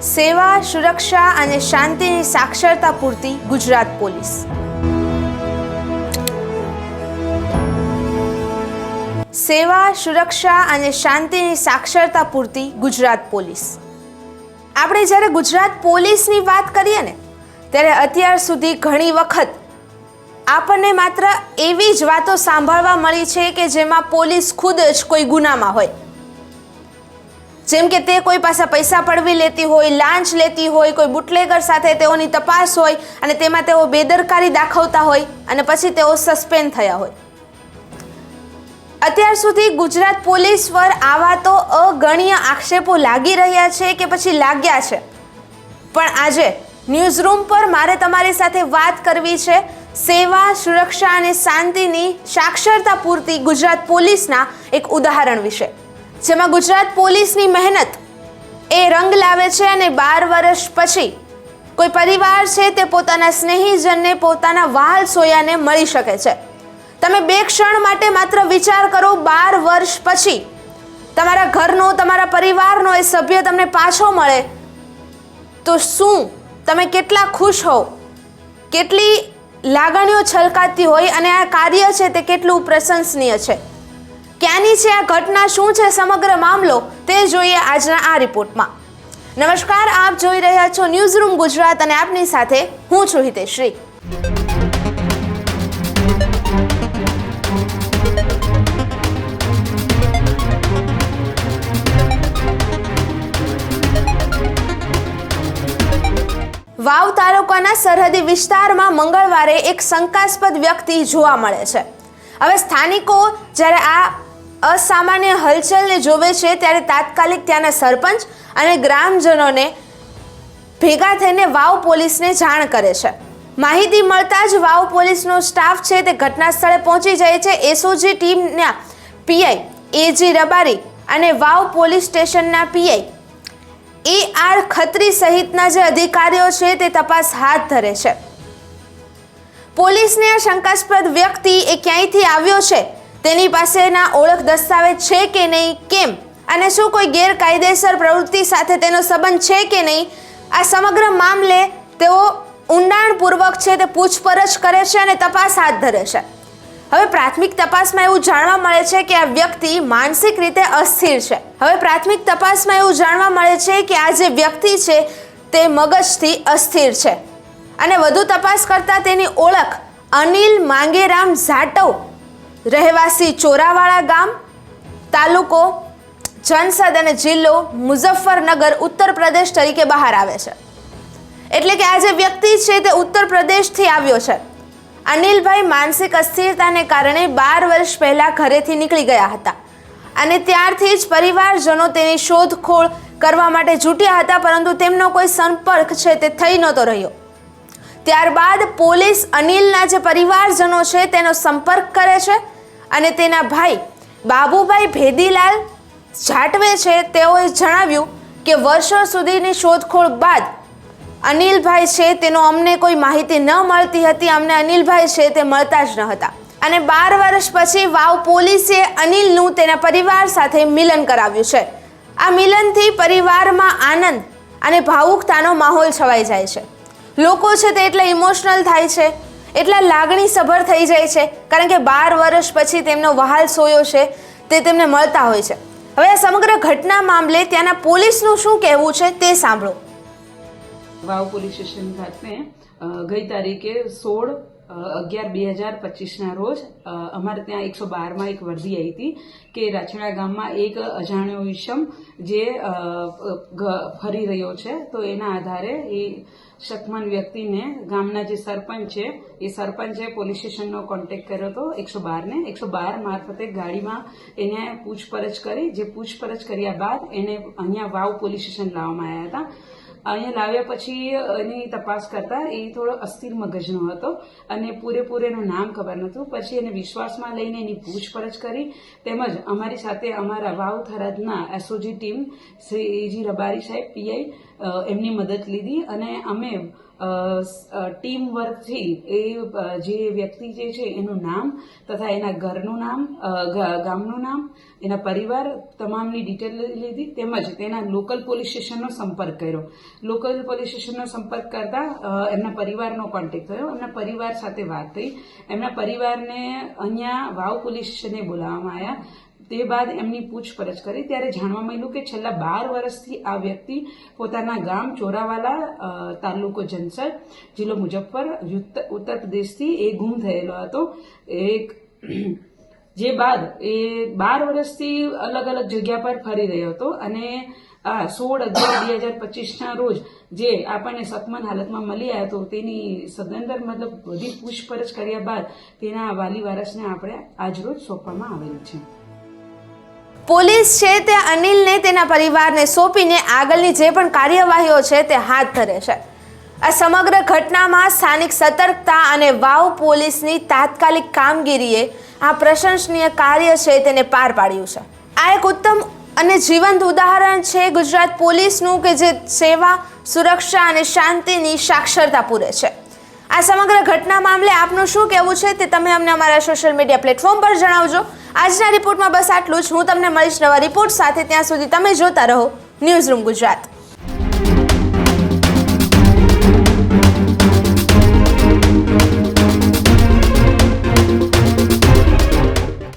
સેવા, સુરક્ષા અને શાંતિની સાક્ષરતા પૂરતી ગુજરાત પોલીસ. સેવા, સુરક્ષા અને શાંતિની સાક્ષરતા પૂરતી ગુજરાત પોલીસ. આપણે જ્યારે ગુજરાત પોલીસની વાત કરીએ ને, ત્યારે અત્યાર સુધી ઘણી વખત આપણને માત્ર એવી જ વાતો સાંભળવા મળી છે કે જેમાં પોલીસ ખુદ જ કોઈ ગુનામાં હોય. જેમ કે તે કોઈ પાસે પૈસા પડવી લેતી હોય, લાંચ લેતી હોય, કોઈ બુટલેગર સાથે તેઓની તપાસ હોય અને તેમાં તેઓ બેદરકારી દાખવતા હોય અને પછી તેઓ સસ્પેન્ડ થયા હોય. અત્યાર સુધી ગુજરાત પોલીસ પર આવા તો અગણ્ય આક્ષેપો લાગી રહ્યા છે કે પછી લાગ્યા છે. પણ આજે ન્યૂઝ રૂમ પર મારે તમારી સાથે વાત કરવી છે. સેવા, સુરક્ષા અને શાંતિની સાક્ષરતા પૂરતી ગુજરાત પોલીસના એક ઉદાહરણ વિશે. જેમાં ગુજરાત પોલીસની મહેનત એ રંગ લાવે છે અને બાર વર્ષ પછી કોઈ પરિવાર છે તે પોતાના સ્નેહીજનને પોતાના વાલ સોયાને મળી શકે છે. તમે બે ક્ષણ માટે માત્ર વિચાર કરો, બાર વર્ષ પછી તમારા ઘરનો, તમારા પરિવારનો એ સભ્ય તમને પાછો મળે, તો શું તમે કેટલા ખુશ હો કેટલી લાગણીઓ છલકાતી હોય અને આ કાર્ય છે તે કેટલું પ્રશંસનીય છે? ક્યાંની છે આ ઘટના? શું છે સમગ્ર મામલો? તે જોઈએ આજના આ રિપોર્ટમાં. નમસ્કાર, આપ જોઈ રહ્યા છો ન્યૂઝ રૂમ ગુજરાત અને આપની સાથે હું છું હિતેશ્રી વાવ તાલુકાના સરહદી વિસ્તારમાં મંગળવારે એક શંકાસ્પદ વ્યક્તિ જોવા મળે છે. હવે સ્થાનિકો જ્યારે આ અસામાન્ય હલચલને જોવે છે ત્યારે તાત્કાલિક ત્યાંના સરપંચ અને ગ્રામજનોને ભેગા થઈને વાવ પોલીસને જાણ કરે છે. માહિતી મળતા જ વાવ પોલીસનો સ્ટાફ છે તે ઘટના સ્થળે પહોંચી જાય છે. એસઓજી ટીમના પીઆઈ એજી રબારી અને વાવ પોલીસ સ્ટેશનના પીઆઈ એ આર ખત્રી સહિતના જે અધિકારીઓ છે તે તપાસ હાથ ધરે છે. પોલીસને આ શંકાસ્પદ વ્યક્તિ એ ક્યાંયથી આવ્યો છે? તેની પાસેના ઓળખ દસ્તાવેજ છે કે નહીં, કેમ? અને શું કોઈ ગેરકાયદેસર પ્રવૃત્તિ સાથે તેનો સંબંધ છે કે નહીં? આ સમગ્ર મામલે તેઓ ઊંડાણપૂર્વક છે તે પૂછપરછ કરે છે અને તપાસ હાથ ધરે છે. હવે પ્રાથમિક તપાસમાં એવું જાણવા મળે છે કે આ વ્યક્તિ માનસિક રીતે અસ્થિર છે. હવે પ્રાથમિક તપાસમાં એવું જાણવા મળે છે કે આ જે વ્યક્તિ છે તે મગજથી અસ્થિર છે. અને વધુ તપાસ કરતાં તેની ઓળખ અનિલ માંગેરામ ઝાટવ રહેવાસી ચોરાવાળા ગામ, તાલુકો, જનસદ અને જિલ્લો મુઝફ્ફરનગર ઉત્તર પ્રદેશ તરીકે બહાર આવે છે. એટલે કે આ જે વ્યક્તિ છે તે ઉત્તર પ્રદેશથી આવ્યો છે. અનિલભાઈ માનસિક અસ્થિરતાને કારણે બાર વર્ષ પહેલાં ઘરેથી નીકળી ગયા હતા. અને ત્યારથી જ પરિવારજનો તેની શોધખોળ કરવા માટે જૂટ્યા હતા, પરંતુ તેમનો કોઈ સંપર્ક છે તે થઈ નહોતો રહ્યો. ત્યારબાદ પોલીસ અનિલના જે પરિવારજનો છે તેનો સંપર્ક કરે છે અને તેના ભાઈ બાબુભાઈ ભેદીલાલ જાટવે છે તેઓએ જણાવ્યું કે વર્ષો સુધીની શોધખોળ બાદ અનિલભાઈ છે તેનો અમને કોઈ માહિતી ન મળતી હતી, અમને અનિલભાઈ છે તે મળતા જ ન હતા. અને બાર વર્ષ પછી વાવ પોલીસે અનિલનું તેના પરિવાર સાથે મિલન કરાવ્યું છે. આ મિલનથી પરિવારમાં આનંદ અને ભાવુકતાનો માહોલ છવાઈ જાય છે. લોકો છે તે એટલા ઇમોશનલ થાય છે, એટલા લાગણી સભર થઈ જાય છે, કારણ કે બાર વર્ષ પછી તેમનો વહાલ સોયો છે, તે તેમને મળતા હોય છે. હવે આ સમગ્ર ઘટના મામલે ત્યાંના પોલીસનું શું કહેવું છે તે સાંભળો. વાવ પોલીસ સ્ટેશન ખાતે ગઈ તારીખે સોળ અગિયાર બે હજાર પચીસના રોજ અમારે ત્યાં એકસો બારમાં એક વર્દી આવી હતી કે રાછડા ગામમાં એક અજાણ્યો ઈશમ જે ફરી રહ્યો છે, તો એના આધારે એ શકમન વ્યક્તિને ગામના જે સરપંચ છે, એ સરપંચે પોલીસ સ્ટેશનનો કોન્ટેક કર્યો હતો એકસો બારને. એકસો બાર મારફતે ગાડીમાં એને પૂછપરછ કરી. જે પૂછપરછ કર્યા બાદ એને અહીંયા વાવ પોલીસ સ્ટેશન લાવવામાં આવ્યા હતા. અહીંયા લાવ્યા પછી એની તપાસ કરતા એ થોડો અસ્થિર મગજનો હતો અને પૂરેપૂરે એનું નામ ખબર નહોતું. પછી એને વિશ્વાસમાં લઈને એની પૂછપરછ કરી તેમજ અમારી સાથે અમારા Vav થરાદના SOG team Shri AG Rabari સાહેબ પીઆઈ એમની મદદ લીધી અને અમે ટીમ વર્કથી એ જે વ્યક્તિ જે છે એનું નામ તથા એના ઘરનું નામ ગામનું નામ, એના પરિવાર તમામની ડિટેલ લીધી તેમજ તેના લોકલ પોલીસ સ્ટેશનનો સંપર્ક કર્યો. લોકલ પોલીસ સ્ટેશનનો સંપર્ક કરતા એમના પરિવારનો કોન્ટેક્ટ થયો. એમના પરિવાર સાથે વાત થઈ. એમના પરિવારને અહીંયા વાવ પોલીસ સ્ટેશને બોલાવવામાં આવ્યા. તે બાદ એમની પૂછપરછ કરી. ત્યારે જાણવા મળ્યું કે છેલ્લા બાર વર્ષથી આ વ્યક્તિ પોતાના ગામ ચોરાવાલા તાલુકો જનસર જિલ્લો મુજફ્ફર ઉત્તર પ્રદેશથી એ ગુમ થયેલો હતો. એક, જે બાદ એ બાર વર્ષથી અલગ અલગ જગ્યા પર ફરી રહ્યો હતો અને આ સોળ અગિયાર બે હજાર પચીસના રોજ જે આપણને સતમન હાલતમાં મળી આવ્યો હતો, તેની સદંતર મતલબ બધી પૂછપરછ કર્યા બાદ તેના વાલી વારસને આપણે આજરોજ સોંપવામાં આવેલ છે. પોલીસ છે તે અનિલને તેના પરિવારને સોંપીને આગળની જે પણ કાર્યવાહીઓ છે તે હાથ ધરે છે. આ સમગ્ર ઘટનામાં સ્થાનિક સતર્કતા અને વાવ પોલીસની તાત્કાલિક કામગીરીએ આ પ્રશંસનીય કાર્ય છે તેને પાર પાડ્યું છે. આ એક ઉત્તમ અને જીવંત ઉદાહરણ છે ગુજરાત પોલીસનું કે જે સેવા, સુરક્ષા અને શાંતિની સાક્ષરતા પૂરે છે. આ સમગ્ર ઘટના મામલે આપનું શું કહેવું છે તે તમે અમને અમારા સોશિયલ મીડિયા પ્લેટફોર્મ પર જણાવજો. આજના રિપોર્ટમાં બસ આટલું જ. હું તમને મળીશ નવા રિપોર્ટ સાથે. ત્યાં સુધી તમે જોતા રહો ન્યૂઝ રૂમ ગુજરાત.